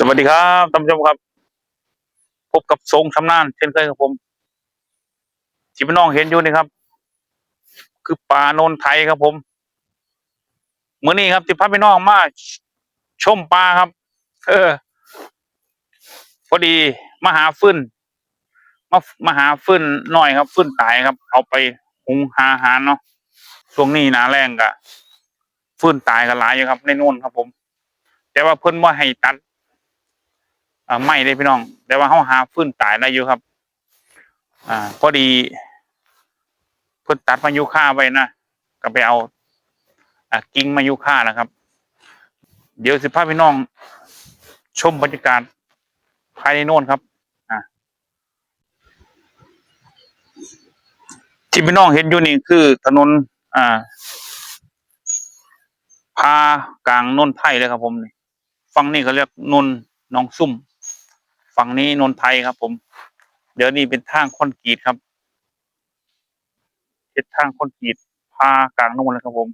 สวัสดีครับท่านผู้ชมครับ พบกับทรงชำนาญเช่นเคยครับผม ที่พี่น้องเห็นอยู่นี่ครับ คือป่าโนนไทยครับผมเมื่อนี้ครับที่พาพี่น้องมาชมปลาครับ เออ พอดีมาหาฟืนมามาหาฟื้นหน่อยครับฟื้นตายครับ เอาไปหุงหาอาหารเนาะช่วงนี้หนาแรงกะฟื้นตายกันหลายอยู่ครับ ในโน่นครับผม แต่ว่าเพิ่นว่าให้ตัด อ่าไม่ได้พี่น้อง แต่ว่าเขาหาฟื้นตายได้อยู่ครับ อ่า พอดี เพิ่นตัดมายุค่าไว้นะก็ไปเอา อ่ากิ่งมายุค่านะครับ เดี๋ยวสิพาพี่น้อง ชมบรรยากาศภายในโน่นครับที่พี่น้องเห็นอยู่นี่คือถนน อ่าพากลางนนไทยเลยครับผมนี่ฝั่งนี้เขาเรียกนนหนองซุ่ม ฝั่งนี้นนไทยครับ ผม เดี๋ยวนี้เป็นทางคอนกรีตครับเป็นทางคอนกรีตพากลางนู่นเลยครับ ผม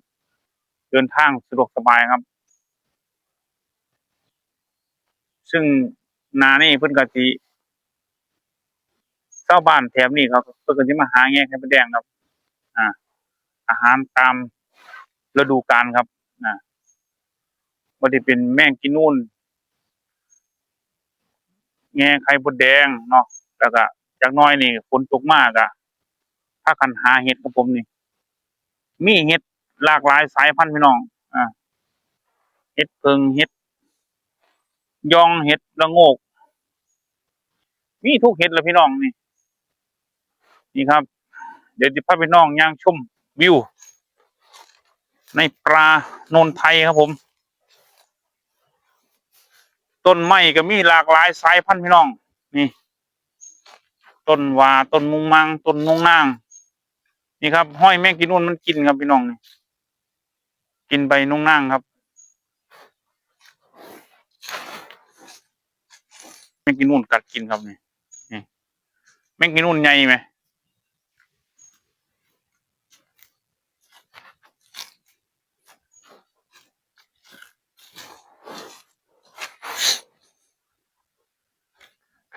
เดินทางสะดวกสบายครับ ซึ่งนานี่เพิ่นกะทิชาบ้านแถบนี้ครับเพิ่นก็สิมาหาแง่ไข่มดแดงครับ อ่า อาหารตามฤดูกาลครับอ่าบ่ได้เป็นแมงกินนูน แง่ไข่มดแดงเนาะแล้วก็จากน้อยนี่ฝนตกมากอะถ้ากันหาเห็ดของผมนี่ มีเห็ดหลากหลายสายพันธุ์พี่น้อง อ่าเห็ดเพิงเห็ดยองเห็ดละโงก มีทุกเห็ดเลยพี่น้องนี่ นี่ครับ เดี๋ยวจะพาพี่น้องย่างชมวิว ในปลาโนนไทยครับผม ต้นไม้ก็มีหลากหลายสายพันธุ์พี่น้อง นี่ ต้นวาต้นมุงมังต้นนงนาง นี่ครับ ห้อยแมงกินนู่นมันกินครับพี่น้องนี่กินใบนุ่งนางครับแมงกินนู่นกัดกินครับนี่นี่แมงกินนู่นใหญ่ไหม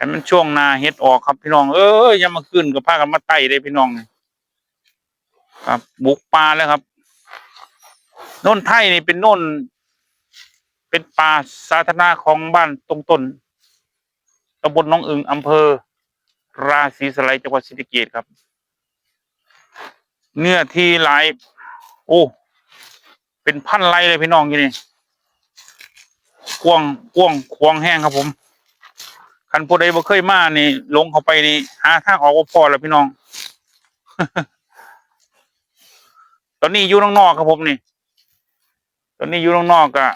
ให้มันช่วงนาเฮ็ดออกครับพี่น้อง เอ้ยอยังมาขึ้นกับพากันมาไต่เลยพี่น้อง ครับ บุกป่าแล้วครับน่นไทยนี่เป็นน่น เป็นป่าสาธารณะของบ้านตรงต้นตำบลน้องอึงอำเภอ ราศีสไลจังหวัดศรีสะเกษครับ เนื้อที่หลาย โอ้ เป็นพันไรเลยพี่น้องยู่นี่กวงกวงควงแห้งครับผม คันผู้ใดบ่เคยมานี่ลงเข้าไปนี่หาทางออกบ่พอแล้วพี่น้อง ตอนนี้อยู่นอกครับผมนี่ ตอนนี้อยู่นอกกะ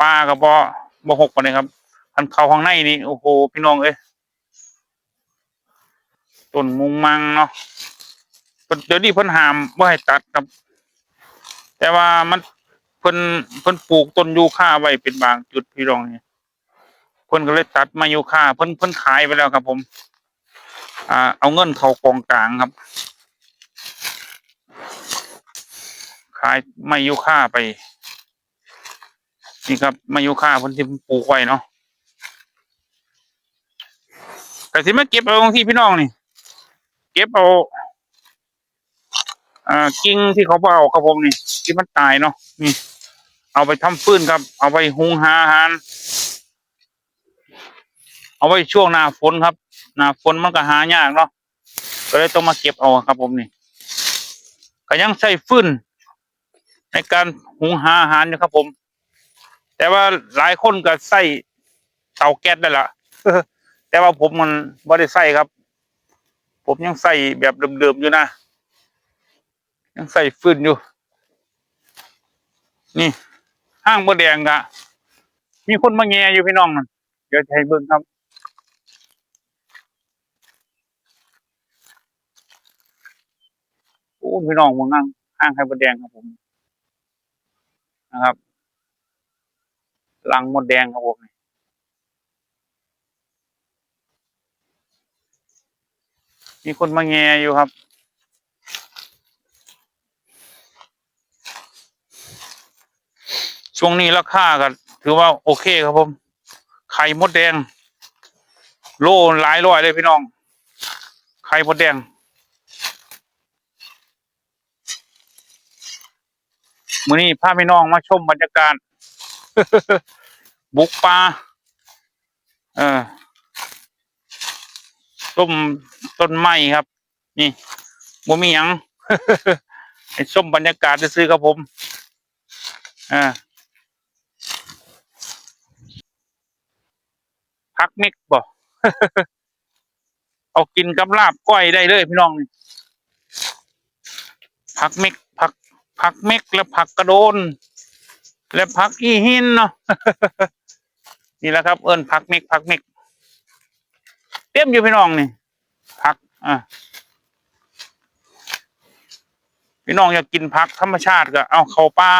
ปลากับบ่บ่หกปานนี้ครับคันเข้าข้างในนี่โอ้โหพี่น้องเอ้ยต้นมุงมังเนาะเดี๋ยวนี้เพิ่นหามบ่ให้ตัดครับ แต่ว่ามันเพิ่นเพิ่นปลูกต้นยูคาไว้เป็นบางจุดพี่น้องนี่ เพิ่นก็เลยตัดมายูค่าเพิ่นเพิ่นขายไปแล้วครับ ผม อ่า เอาเงินเข้ากองกลางครับ ขายมายูค่าไป นี่ครับมายูค่าเพิ่นที่ปลูกไว้เนาะแต่สิมาเก็บเอาของที่พี่น้องนี่ เก็บเอาอ่ากิ่งที่เขาบ่เอาครับผมนี่ ที่มันตายเนาะนี่ เอาไปทำฟืนครับ เอาไปหุงหาอาหาร เอาไว้ช่วงหน้าฝนครับ หน้าฝนมันก็หายากเนาะก็เลยต้องมาเก็บเอาครับ ผมนี่ก็ยังใส่ฟืนในการหุงหาอาหารอยู่ครับ ผม แต่ว่าหลายคนก็ใส่เตาแก๊สได้ละแต่ว่าผมมันไม่ได้ใส่ครับ ผมยังใส่แบบเดิมๆอยู่นะยังใส่ฟืนอยู่ นี่ห้างบดแดงกะมีคนมาแงอยู่พี่น้องนั่นเดี๋ยวให้เบิ่งครับ อ้พี่น้องมองห้างห้างไข่มดแดงครับผมนะครับลังมดแดงครับผมมีคนมาแงอยู่ครับช่วงนี้ราคาก็ถถือว่าโอเคครับผม ไข่มดแดง โลหลายร้อยเลยพี่น้อง ไข่มดแดง มื้อนี้พาพี่น้องมาชมบรรยากาศบุกป่าเออต้มต้นไม้ครับ นี่บ่มีหยังให้ชมบรรยากาศซื้อๆครับผมอ่าพักมิกบ่เอากินกับลาบก้อยได้เลยพี่น้องนี่ผักเม็กผัก ผักเม็กและผักกระโดน และผักอีหินเนาะนี่แหละครับเอิญผักเม็กผักเม็กเต็มอยู่พี่น้องนี่ผักอะพี่น้องอยากกินผักธรรมชาติก็เอาเข้าป่า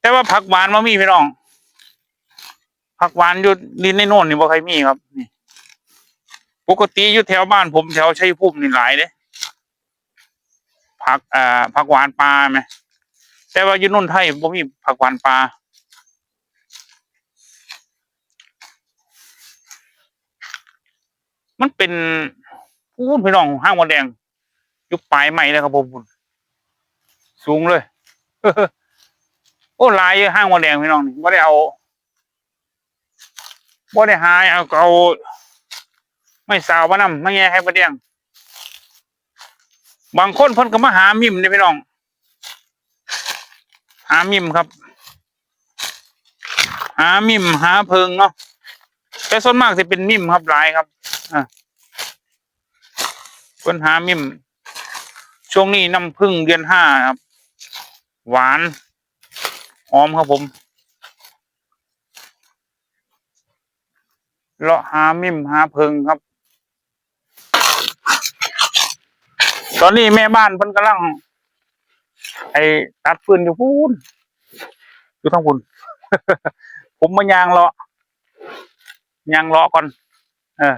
แต่ว่าผักหวานมามีพี่น้องผักหวานอยู่ดินในโน่นนี่บ่ใครมีครับนี่ปกติอยู่แถวบ้านผมแถวชัยภูมินี่หลายเด้ ผักอ่าผักหวานปลาไหมแต่ว่าอยู่นนไทยผมมีผักหวานปลามันเป็นพูนพี่น้องห้างมดแดง ยุบปลายใหม่เลยครับผมสูงเลยโอ้ลายห้างมดแดงพี่น้องนี่ไม่ได้เอาไม่ได้หายเอาเอาไม่สาวมานำไม่แง่ให้ประเดียง บางคนเพิ่นก็มาหามิมเนี่พี่น้อง หามิมครับ หามิมหาเพิงเนาะแต่ส่วนมากจะเป็นมิมครับหลายครับอ่าเพิ่นหามิมช่วงนี้น้ำพึ่งเดือนห้าครับ หวานหอมครับผมเลาะหามิมหาเพิงครับ ตอนนี้แม่บ้านเพิ่นกำลัง ไอ้ตัดฟืนอยู่พูนอยู่ทั้งพูนผมมายางเลาะยางเลาะก่อน เออ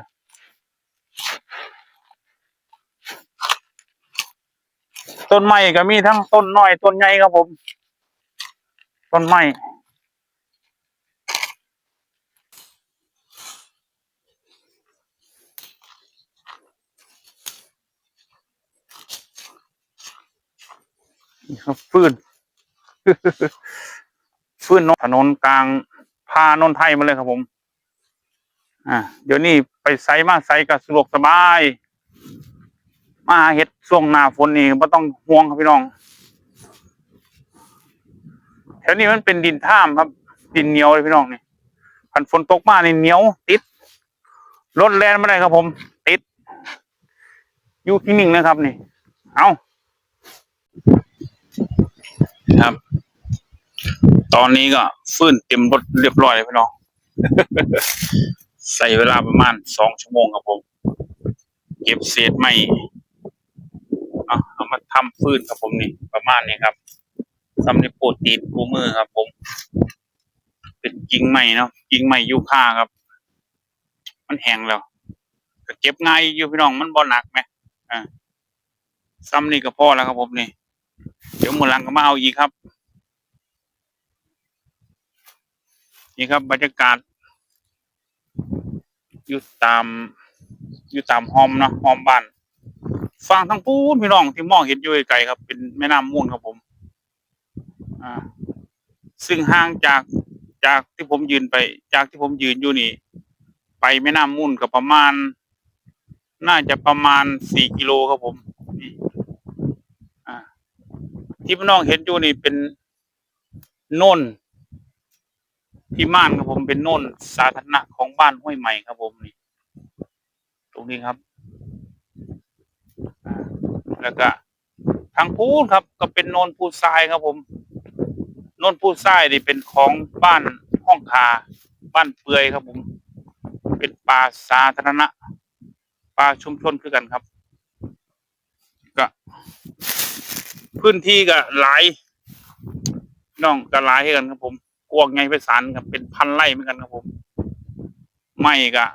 ต้นไม้ก็มีทั้งต้นน้อยต้นใหญ่ครับผม ต้นไม้นี่ครับ ฟืนฟืนนถนนกลางพานนไทยมาเลยครับผม อ่าเดี๋ยวนี้ไปไซมาไซก็สะดวกสบาย มาเห็ดช่วงหน้าฝนนี่ไม่ต้องห่วงครับพี่น้องแถวนี้มันเป็นดินท่ามครับ ดินเหนียวเลยพี่น้องนี่พันฝนตกมาในเหนียว ติดรถแลนไม่ได้ครับผม ติด อยู่ที่นิ่งนะครับนี่ เอาครับ ตอนนี้ก็ฟื้นเต็มรถเรียบร้อยเลยพี่น้อง ใส่เวลาประมาณสองชั่วโมงครับผม เก็บเศษไม้เอาเอามาทำฟืนครับผมนี่ประมาณนี้ครับสำหรับโปรตีนปูมือครับผม เป็นกิ่งไม้เนาะกิ่งไม้ยูคาครับ มันแห้งแล้วก็เก็บง่ายอยู่พี่น้องมันบ่หนักไหมอ่าซ้ำนี่ก็พอแล้วครับผมนี่ เดี๋ยวมือหลังก็มาเอาอีกครับ นี่ครับ บรรยากาศอยู่ตามอยู่ตามหอมนะหอมบ้านฟังทั้งปูนพี่น้องที่มองเห็นอยู่ไกลครับ เป็นแม่น้ำมูลครับผม อ่า ซึ่งห่างจากจากที่ผมยืนไป จากที่ผมยืนอยู่นี่ ไปแม่น้ำมูลก็ประมาณ น่าจะประมาณสี่กิโลครับผมนี่อ่าที่พี่น้องเห็นอยู่นี่เป็นโน่น ที่ม่านครับผมเป็นโน่นสาธารณะของบ้านห้วยใหม่ครับผมนี่ตรงนี้ครับแล้วก็ทางพูนครับ ก็เป็นโนนพูทรายครับผมโนนพูทรายนี่เป็นของบ้านห้องคาบ้านเปือยครับผม เป็นป่าสาธารณะป่าชุมชนคือกันครับ ก็ พื้นที่ก็หลายน้องก็หลายให้กันครับผม กวางไงไปสารครับเป็นพันไร่เหมือนกันครับผมไม่ก็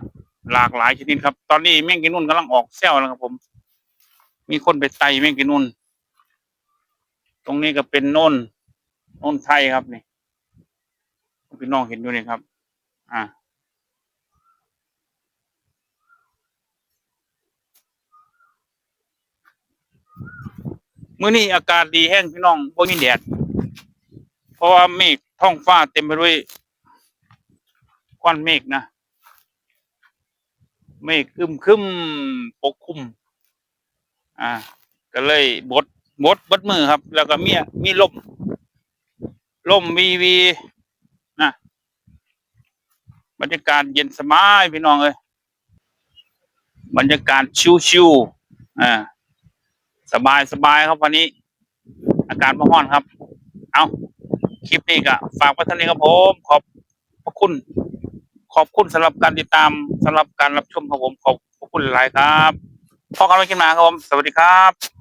หลากหลายชนิดครับ ตอนนี้แมงกินนุ่นกำลังออกแซวแล้วครับผม มีคนไปไต่แมงกินนุ่น ตรงนี้ก็เป็นโน่นโน่นไทยครับนี่พี่น้องเห็นอยู่นี่ครับ อ่ามื้อนี้อากาศดีแห้งพี่น้องบ่มีแดด เพราะว่าเมฆ ท้องฟ้าเต็มไปด้วยก้อนเมฆนะ เมฆคึมครึมปกคลุม อ่า ก็เลยบดบดบดมือครับ แล้วก็มีมีลมลมวีวีนะบรรยากาศเย็นสบายพี่น้องเอ้ยบรรยากาศชิวๆอ่าสบายสบายครับวันนี้ อากาศมาร้อนครับ เอา คลิปนี้ก็ฝากไว้เท่านี้ครับผม ขอบขอบคุณ ขอบคุณสำหรับการติดตามสำหรับการรับชมครับผมขอบขอบคุณหลายครับพอกันไว้กินมาครับผม สวัสดีครับ